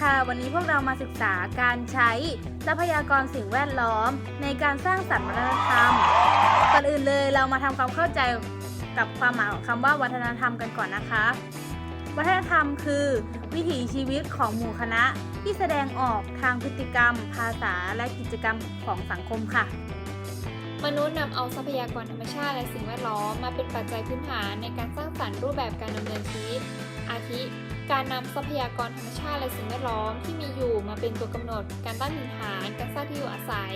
ค่ะ วันนี้พวกเรามาศึกษาการใช้ทรัพยากรสิ่งแวดล้อม ในการสร้างสรรค์วัฒนธรรม ก่อนอื่นเลยเรามาทำความเข้าใจกับความหมายของคำว่าวัฒนธรรมกันก่อนนะคะ วัฒนธรรมคือ วิถีชีวิตของหมู่คณะที่แสดงออกทางพฤติกรรม ภาษาและกิจกรรมของสังคมค่ะ มนุษย์นำเอาทรัพยากรธรรมชาติและสิ่งแวดล้อมมาเป็นปัจจัยพื้นฐานในการสร้างสรรค์รูปแบบการดำเนินชีวิต อาทิ การนำทรัพยากรธรรมชาติและสิ่งแวดล้อมที่มีอยู่มาเป็นตัวกำหนด การตั้งถิ่นฐาน การสร้างที่อยู่อาศัย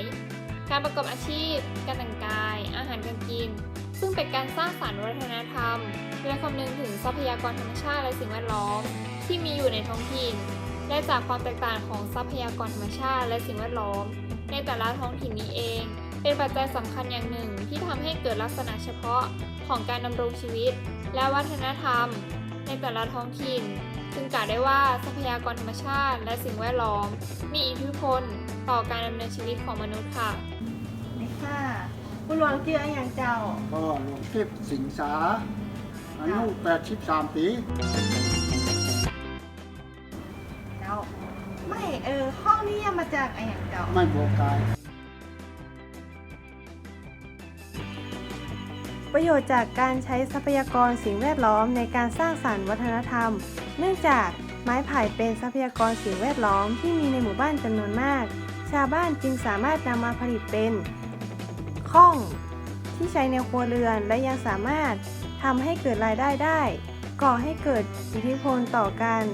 การประกอบอาชีพ การแต่งกาย อาหารการกิน ซึ่งเป็นการสร้างสรรค์วัฒนธรรมโดยคำนึงถึงทรัพยากรธรรมชาติและสิ่งแวดล้อม ที่มีอยู่ในท้องถิ่นและจากความแตกต่างของทรัพยากรธรรมชาติและสิ่งแวดล้อม ในแต่ละท้องถิ่นนี้เอง เป็นปัจจัยสำคัญอย่างหนึ่งที่ทำให้เกิดลักษณะเฉพาะของการดำรงชีวิต และวัฒนธรรม ในแต่ละท้องถิ่น จึงกล่าวได้ว่าทรัพยากรธรรมชาติ และสิ่งแวดล้อม มีอิทธิพลต่อการดำเนินชีวิตของมนุษย์ค่ะนี่ค่ะคุณหลวงชื่ออะไรอย่างเจ้าก็หลวงเทพสิงสาอายุ83ปีเจ้าไม่เออห้องนี้มาจากอะไรอย่างเจ้าไม่โบกายประโยชน์จากการใช้ทรัพยากรสิ่งแวดล้อมในการสร้างสรรค์วัฒนธรรม เนื่องจากไม้ไผ่เป็นทรัพยากรสิ่งแวดล้อมที่มีในหมู่บ้านจำนวนมาก ชาวบ้านจึงสามารถนำมาผลิตเป็นข้องที่ใช้ในครัวเรือนและยังสามารถทำให้เกิดรายได้ได้ ก่อให้เกิดอิทธิพลต่อการ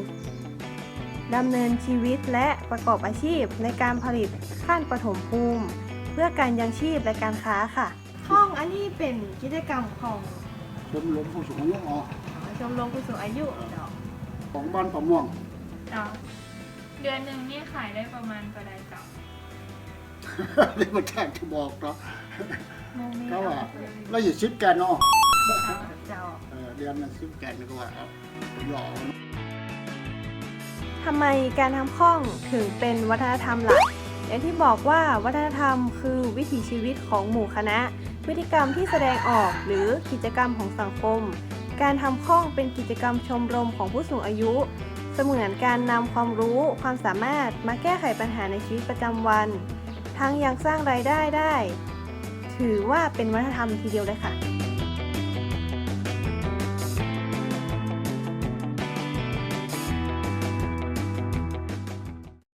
ดำเนินชีวิตและประกอบอาชีพในการผลิตขั้นปฐมภูมิ เพื่อการยังชีพและการค้าค่ะ ห้องอันนี้เป็นกิจกรรมของชมรมผู้สูงอายุออกชมรมผู้สูงอายุเจ้า ของบ้านประม่วงเจ้าเดือนหนึ่งนี่ขายได้ประมาณกระไดเจ้าเดี๋ยวมาแจ้งจะบอกเนาะโมเมนต์เขาว่าเราอยู่ซิปแกนเนาะเจ้าเออเดือนละซิปแกนก็ว่าเอาหล่อทำไมการทำข้องถึงเป็นวัฒนธรรมหลัก อย่างที่บอกว่าวัฒนธรรมคือวิถีชีวิตของหมู่คณะ พฤติกรรมที่แสดงออกหรือกิจกรรมของสังคม การทำข้องเป็นกิจกรรมชมรมของผู้สูงอายุ เสมือนการนำความรู้ความสามารถมาแก้ไขปัญหาในชีวิตประจำวัน ทั้งยังสร้างรายได้ได้ ถือว่าเป็นวัฒนธรรมทีเดียวเลยค่ะ